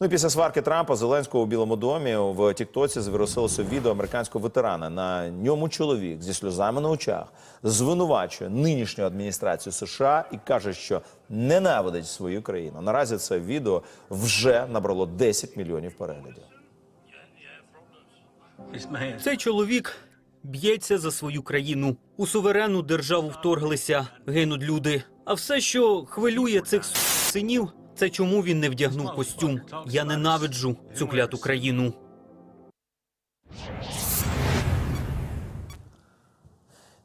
Ну після сварки Трампа Зеленського у Білому домі в Тіктоці завірусилося відео американського ветерана. На ньому чоловік зі сльозами на очах звинувачує нинішню адміністрацію США і каже, що ненавидить свою країну. Наразі це відео вже набрало 10 мільйонів переглядів. Цей чоловік б'ється за свою країну. У суверенну державу вторглися, гинуть люди. А все, що хвилює цих синів, це чому він не вдягнув костюм. Я ненавиджу цю кляту країну.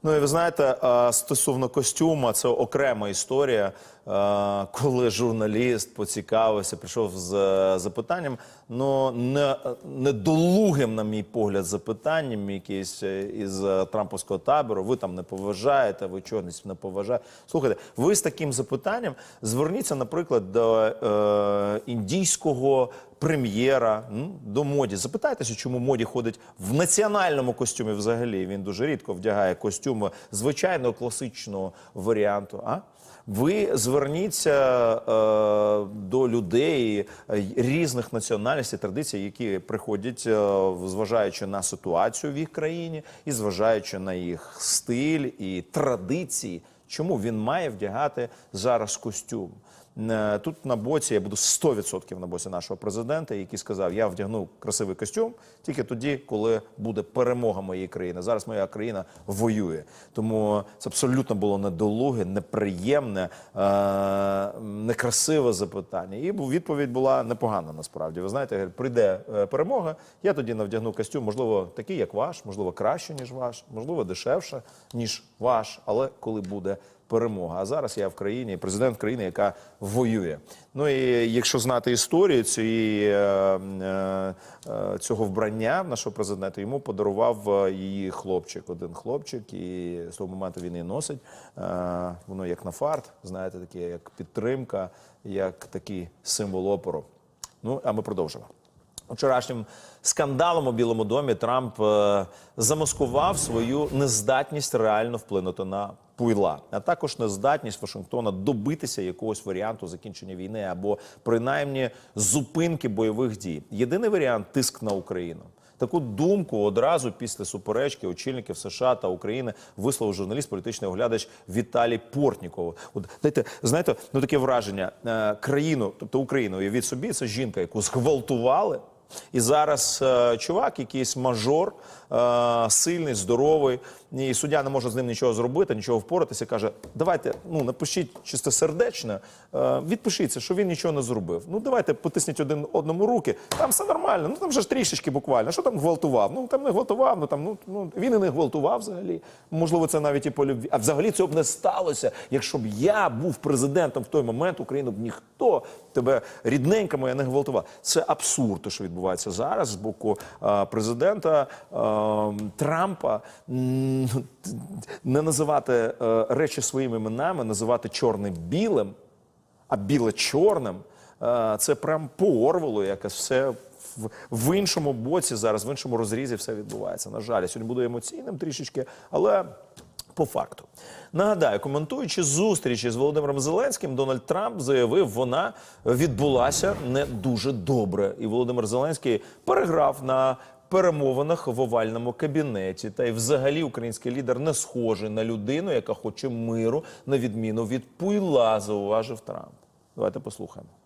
Ну і ви знаєте, стосовно костюма, це окрема історія. Е, Коли журналіст поцікавився, прийшов з е, запитанням, ну не недолугим, на мій погляд, запитанням, якийсь е, із трамповського табору. Ви там не поважаєте, ви чогось не поважаєте. Слухайте, ви з таким запитанням зверніться, наприклад, до е, індійського прем'єра до моді. Запитайтеся, чому моді ходить в національному костюмі взагалі. Він дуже рідко вдягає костюми звичайного класичного варіанту. А? Ви зверніться е, до людей е, різних національностей, традицій, які приходять, е, зважаючи на ситуацію в їх країні і зважаючи на їх стиль і традиції, чому він має вдягати зараз костюм. Е, Тут на боці я буду 100% на боці нашого президента, який сказав: я вдягну красивий костюм тільки тоді, коли буде перемога моєї країни. Зараз моя країна воює. Тому це абсолютно було недолуге, неприємне, е- некрасиве запитання. І відповідь була непогана. Насправді, ви знаєте, прийде е, перемога. Я тоді навдягну костюм, можливо, такий, як ваш, можливо, краще ніж ваш, можливо, дешевше ніж ваш, але коли буде перемога. А зараз я в країні, президент країни, яка воює. Ну і якщо знати історію цієї, е, е, е, цього вбрання нашого президента, йому подарував її хлопчик, один хлопчик, і з того моменту він її носить. Воно як на фарт, знаєте, таке як підтримка, як такий символ опору. Ну а ми продовжимо. Вчорашнім скандалом у Білому домі Трамп замаскував свою нездатність реально вплинути на пуйла, а також нездатність Вашингтона добитися якогось варіанту закінчення війни або принаймні зупинки бойових дій. Єдиний варіант тиск на Україну. Таку думку одразу після суперечки очільників США та України висловив журналіст, політичний оглядач Віталій Портніков. От дайте, знаєте, ну таке враження е, країну, тобто Україну, уявіть собі, це жінка, яку зґвалтували. І зараз е, чувак, якийсь мажор, е, сильний, здоровий, і суддя не може з ним нічого зробити, нічого впоратися. Каже: давайте ну напишіть чистосердечно, е, відпишіться, що він нічого не зробив. Ну давайте потисніть один одному руки. Там все нормально. Ну там вже ж трішечки буквально. Що там гвалтував? Ну там не гвалтував. Ну там ну, ну він і не гвалтував взагалі. Можливо, це навіть і по любві. А взагалі цього б не сталося, якщо б я був президентом в той момент, Україну б ніхто тебе рідненька моя не гвалтував. Це абсурд, що відбувається зараз з боку е, президента е, Трампа. Не називати е, речі своїми іменами, називати чорне білим, а біле чорним. е, Це прям по Орвелу якось все. В, іншому боці зараз, в іншому розрізі все відбувається. На жаль, сьогодні буду емоційним трішечки, але по факту. Нагадаю, коментуючи зустрічі з Володимиром Зеленським, Дональд Трамп заявив, вона відбулася не дуже добре. І Володимир Зеленський переграв на перемовинах в овальному кабінеті. Та й взагалі український лідер не схожий на людину, яка хоче миру, на відміну від пуйла, зауважив Трамп. Давайте послухаємо.